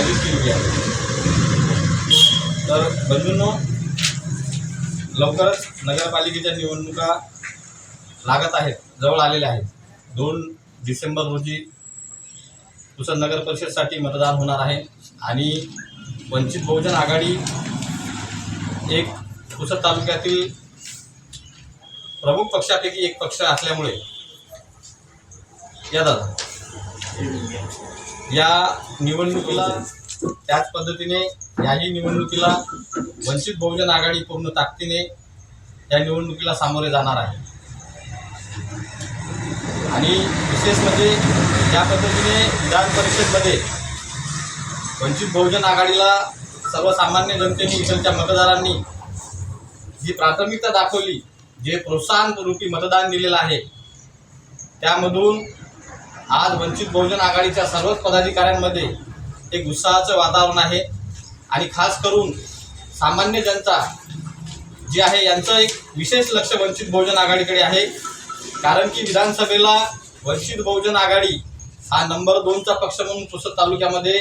आयोजित केलेली आहे. तर बंधूंनो लवकरच नगरपालिकेच्या निवडणुका लागत आहेत जवळ आलेल्या आहेत. दोन डिसेंबर रोजी पुसद नगर परिषदसाठी मतदान होणार आहे आणि वंचित बहुजन आघाडी एक पुसद तालुक्यातील प्रमुख पक्षापैकी एक पक्ष असल्यामुळे या दादा. या निवडणुकीला त्याच पद्धतीने याही निवडणुकीला वंचित बहुजन आघाडी पूर्ण ताकदीने या निवडणुकीला सामोरे जाणार आहे. आणि विशेष म्हणजे ज्या पद्धतीने विधान परिषदमध्ये वंचित बहुजन आघाडीला सर्वसामान्य जनतेने इकडच्या मतदारांनी जी प्राथमिकता दाखवली जे प्रोत्साहन रूपी मतदान दिलेलं आहे त्यामधून आज वंचित बहुजन आघाडीच्या सर्वच पदाधिकाऱ्यांमध्ये एक उत्साहाचं वातावरण आहे. आणि खास करून सामान्य जनता जी आहे यांचं एक विशेष लक्ष वंचित बहुजन आघाडीकडे आहे. कारण की विधानसभेला वंचित बहुजन आघाडी हा नंबर दोनचा पक्ष म्हणून पुसद तालुक्यामध्ये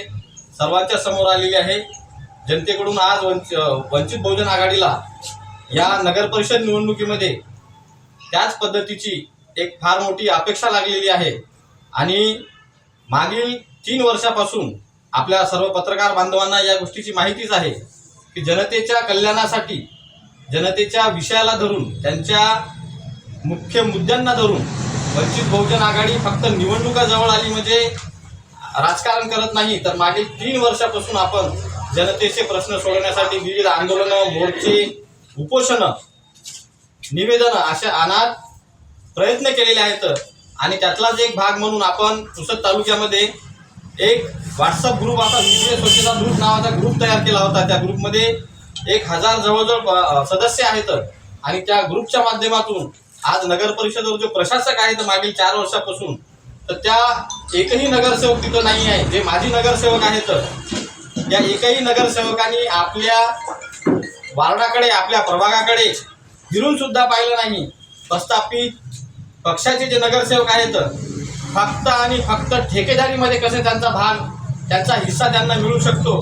सर्वांच्या समोर आलेली आहे. जनतेकडून आज वंच वंचित बहुजन आघाडीला या नगरपरिषद निवडणुकीमध्ये त्याच पद्धतीची एक फार मोठी अपेक्षा लागलेली आहे. आणि मागील तीन वर्षापासून आपल्या सर्व पत्रकार बांधवांना या गोष्टीची माहितीच आहे की जनतेच्या कल्याणासाठी जनतेच्या विषयाला धरून त्यांच्या मुख्य मुद्द्यांना धरून वंचित बहुजन आघाडी फक्त निवडणुका जवळ आली म्हणजे राजकारण करत नाही तर मागील तीन वर्षापासून आपण जनतेचे प्रश्न सोडवण्यासाठी विविध आंदोलनं मोर्चे उपोषणं निवेदनं अशा अनाथ प्रयत्न केलेले आहेत. आणि त्यातलाच एक भाग म्हणून आपण पुसद तालुक्यामध्ये एक व्हॉट्सअप ग्रुप आता विजय स्वच्छता ग्रुप नावाचा ग्रुप तयार केला होता. त्या ग्रुपमध्ये एक हजार जवळजवळ सदस्य आहेत. आणि त्या ग्रुपच्या माध्यमातून आज नगर परिषदेवर जो प्रशासक आहेत मागील चार वर्षापासून तर त्या एकही नगरसेवक तिथं नाही आहे. जे माजी नगरसेवक आहेत त्या एकही नगरसेवकांनी आपल्या वार्डाकडे आपल्या प्रभागाकडे फिरून सुद्धा पाहिलं नाही. प्रस्थापित पक्षाचे जे नगरसेवक आहेत फक्त आणि फक्त ठेकेदारीमध्ये कसे त्यांचा भाग त्यांचा हिस्सा त्यांना मिळू शकतो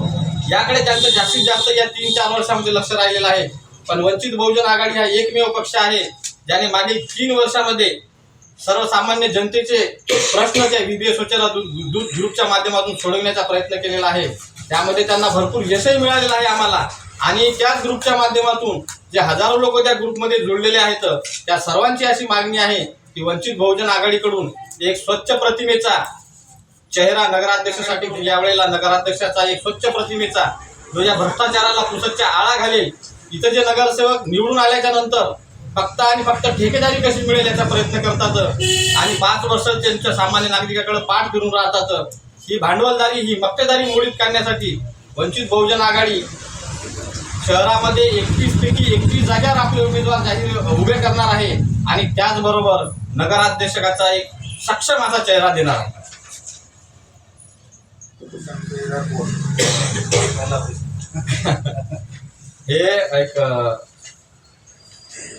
याकडे त्यांचं जास्तीत जास्त या तीन चार वर्षामध्ये लक्ष राहिलेलं आहे. पण वंचित बहुजन आघाडी हा एकमेव पक्ष आहे ज्याने मागील तीन वर्षामध्ये सर्वसामान्य जनतेचे प्रश्न त्या व्हीबीए स्वच्छता दूध ग्रुपच्या माध्यमातून सोडवण्याचा प्रयत्न केलेला आहे. त्यामध्ये त्यांना भरपूर यशही मिळालेलं आहे आम्हाला. आणि त्याच ग्रुपच्या माध्यमातून जे हजारो लोक त्या ग्रुपमध्ये जोडलेले आहेत त्या सर्वांची अशी मागणी आहे की वंचित बहुजन आघाडीकडून एक स्वच्छ प्रतिमेचा चेहरा नगराध्यक्षासाठी म्हणजे यावेळेला नगराध्यक्षाचा एक स्वच्छ प्रतिमेचा जो या भ्रष्टाचाराला पुसतच्या आळा घालेल इथं जे नगरसेवक निवडून आल्याच्यानंतर फक्त आणि फक्त ठेकेदारी कशी मिळेल याचा प्रयत्न करतात आणि पाच वर्ष त्यांच्या सामान्य नागरिकाकडे पाठ फिरून राहतात ही भांडवलदारी ही मक्तेदारी मोडीत काढण्यासाठी वंचित बहुजन आघाडी शहरामध्ये एकतीस पैकी एकतीस जागेवर आपले उमेदवार जाहीर उभे करणार आहे. आणि त्याचबरोबर नगराध्यक्षकाचा एक सक्षम असा चेहरा देणार. हे एक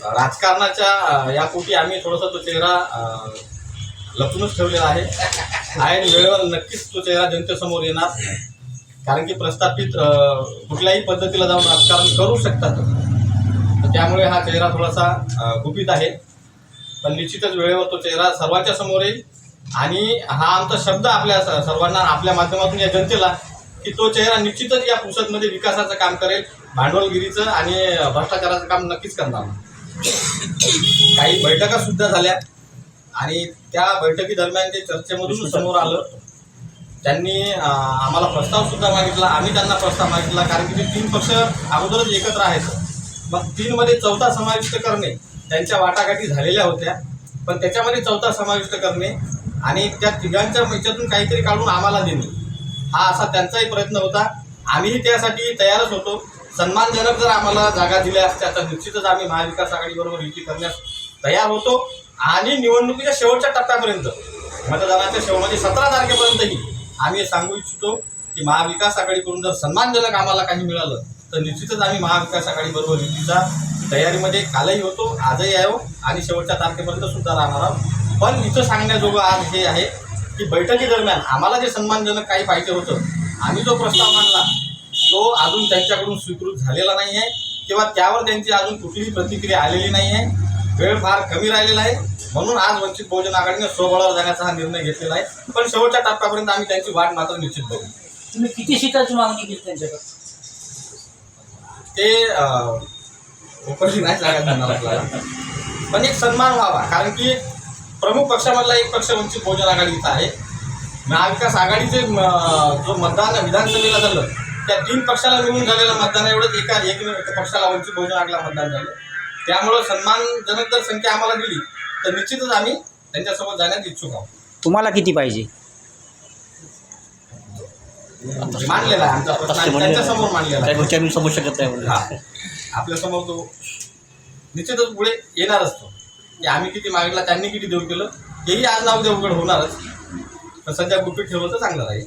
राजकारणाच्या अ, यापोटी आम्ही थोडासा तो चेहरा लपूनच ठेवलेला आहे. आणि वेळेवर नक्कीच तो चेहरा जनतेसमोर येणार. कारण की प्रस्थापित कुठल्याही पद्धतीला जाऊन राजकारण करू शकतात. त्यामुळे हा चेहरा थोडासा गुपित आहे. पण निश्चितच वेळेवर तो चेहरा सर्वांच्या समोर येईल. आणि हा आमचा शब्द आपल्या सर्वांना आपल्या माध्यमातून या जनतेला की तो चेहरा निश्चितच या पुसदमध्ये विकासाचं काम करेल भांडवलगिरीचं आणि भ्रष्टाचाराचं काम नक्कीच करणार. काही बैठका सुद्धा झाल्या. आणि त्या बैठकी दरम्यान ते चर्चेमधून समोर आलं त्यांनी आम्हाला प्रस्ताव सुद्धा मागितला आम्ही त्यांना प्रस्ताव मागितला कारण की ते तीन पक्ष अगोदरच एकत्र आहेत. मग तीनमध्ये चौथा समाविष्ट करणे त्यांच्या वाटाघाटी झालेल्या होत्या पण त्याच्यामध्ये चौथा समाविष्ट करणे आणि त्या तिघांच्या याच्यातून काहीतरी काढून आम्हाला देणे. हा असा त्यांचाही प्रयत्न होता. आम्हीही त्यासाठी तयारच होतो. सन्मानजनक जर आम्हाला जागा दिल्या असत्या तर निश्चितच आम्ही महाविकास आघाडीबरोबर युती करण्यास तयार होतो. आणि निवडणुकीच्या शेवटच्या टप्प्यापर्यंत मतदानाच्या शेवट म्हणजे सतरा तारखेपर्यंतही आम्ही सांगू इच्छितो की महाविकास आघाडीकडून जर सन्मानजनक आम्हाला काही मिळालं तर निश्चितच आम्ही महाविकास आघाडीबरोबर युतीचा तयारीमध्ये कालही होतो आजही आहे आणि शेवटच्या तारखेपर्यंत सुद्धा राहणार आहोत. पण इथं सांगण्याजोगं आज हे आहे की बैठकी दरम्यान आम्हाला जे सन्मानजनक काही पाहिजे होतं आम्ही जो प्रस्ताव मांडला तो अजून त्यांच्याकडून स्वीकृत झालेला नाही आहे किंवा त्यावर त्यांची अजून कुठलीही प्रतिक्रिया आलेली नाही आहे. वेळ फार कमी राहिलेला आहे. म्हणून आज वंचित बहुजन आघाडीने स्वबळावर जाण्याचा हा निर्णय घेतलेला आहे. पण शेवटच्या टप्प्यापर्यंत आम्ही त्यांची वाट मात्र निश्चित बघू. तुम्ही किती सीटाची मागणी केली त्यांच्याकडे ते अं, नाही आपल्याला. पण एक सन्मान व्हावा कारण की प्रमुख पक्षामधला एक पक्ष वंचित बहुजन आघाडीचा आहे. महाविकास आघाडीचे म, जो मतदान विधानसभेला झालं त्या तीन पक्षाला मिळून झालेलं मतदान एवढंच एका एक पक्षाला वंचित बहुजन आघाडीला मतदान झालं. त्यामुळं सन्मानजनक जर संख्या आम्हाला दिली तर निश्चितच आम्ही त्यांच्यासोबत जाण्यास इच्छुक आहोत. तुम्हाला किती पाहिजे? मांडलेला आहे आमचा मांडलेला गोष्टी आम्ही समजू शकत नाही आपल्यासमोर तो निश्चितच पुढे येणार असतो. की आम्ही किती मागितला त्यांनी किती देऊ केलं हेही आज नाव उघड होणारच. पण सध्या गुपित ठेवलं तर चांगलं राहील.